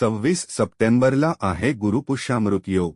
सव्वीस सप्टेंबरला आहे गुरुपुष्यामृत योग.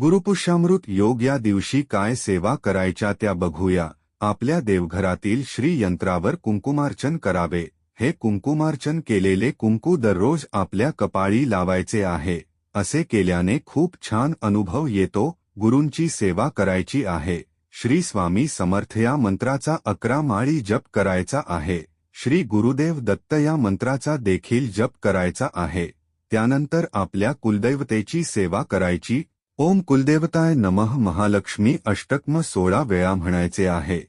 गुरुपुष्यामृत योग या दिवशी काय सेवा करायच्या त्या बघूया. आपल्या देवघरातील श्री यंत्रावर कुंकुमार्चन करावे. हे कुंकुमार्चन केलेले कुंकू दररोज आपल्या कपाळी लावायचे आहे. असे केल्याने खूप छान अनुभव येतो. गुरूंची सेवा करायची आहे. श्री स्वामी समर्थ या मंत्राचा अकरा माळी जप करायचा आहे. श्री गुरुदेव दत्त या मंत्राचा देखील जप करायचा आहे. त्यानंतर आपल्या कुलदैवतेची सेवा करायची. ओम कुलदेवताय नमः महालक्ष्मी अष्टकम सोळा वेळा म्हणायचे आहे.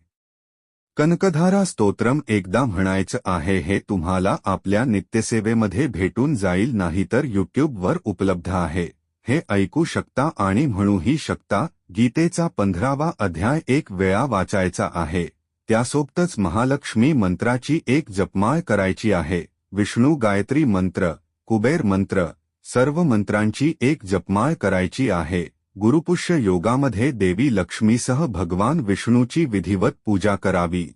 कनकधारा स्तोत्रम एकदा म्हणायचं आहे हे तुम्हाला आपल्या नित्यसेवेमध्ये भेटून जाईल नाहीतर यूट्यूबवर उपलब्ध आहे. हे ऐकू शकता आणि म्हणूही शकता गीतेचा पंधरावा अध्याय एक वेळा वाचायचा आहे. त्यासोबतच महालक्ष्मी मंत्राची एक जपमाळ करायची आहे. विष्णू गायत्री मंत्र कुबेर मंत्र सर्व मंत्रांची एक जपमाळ करायची आहे. गुरुपुष्य योगामध्ये देवी लक्ष्मीसह भगवान विष्णूची विधिवत पूजा करावी.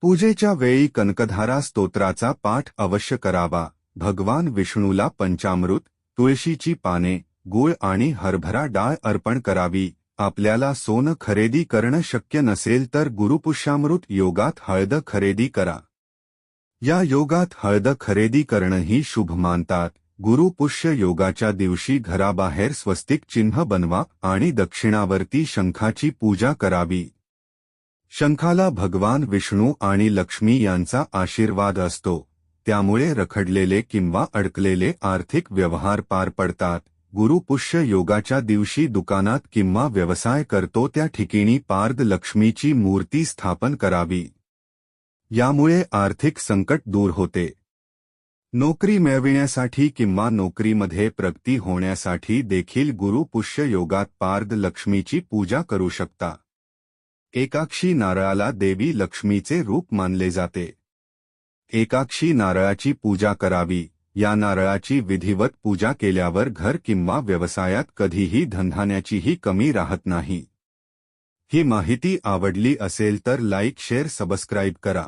पूजेच्या वेळी कनकधारा स्तोत्राचा पाठ अवश्य करावा. भगवान विष्णूला पंचामृत तुळशीची पाने गुळ आणि हरभरा डाळ अर्पण करावी. आपल्याला सोनं खरेदी करणं शक्य नसेल तर गुरुपुष्यामृत योगात हळद खरेदी करा. या योगात हळद खरेदी करणंही शुभ मानतात. गुरुपुष्य योगाच्या दिवशी घराबाहेर स्वस्तिक चिन्ह बनवा आणि दक्षिणावर्ती शंखाची पूजा करावी. शंखाला भगवान विष्णू आणि लक्ष्मी यांचा आशीर्वाद असतो. त्यामुळे रखडलेले किंवा अडकलेले आर्थिक व्यवहार पार पडतात. गुरुपुष्य योगाच्या दिवशी दुकानात किंवा व्यवसाय करतो त्या ठिकाणी पार्द लक्ष्मीची मूर्ती स्थापन करावी. यामुळे आर्थिक संकट दूर होते. नोकरी मिळविण्यासाठी किंवा नोकरीमध्ये प्रगती होण्यासाठी देखील गुरुपुष्य योगात पार्द लक्ष्मीची पूजा करू शकता. एकाक्षी नारळाला देवी लक्ष्मीचे रूप मानले जाते. एकाक्षी नारळाची पूजा करावी. या नारळाची विधिवत पूजा केल्यावर घर किंवा व्यवसायात कधीही धनधान्याचीही कमी राहत नाही. ही माहिती आवडली असेल तर लाईक शेअर सबस्क्राईब करा.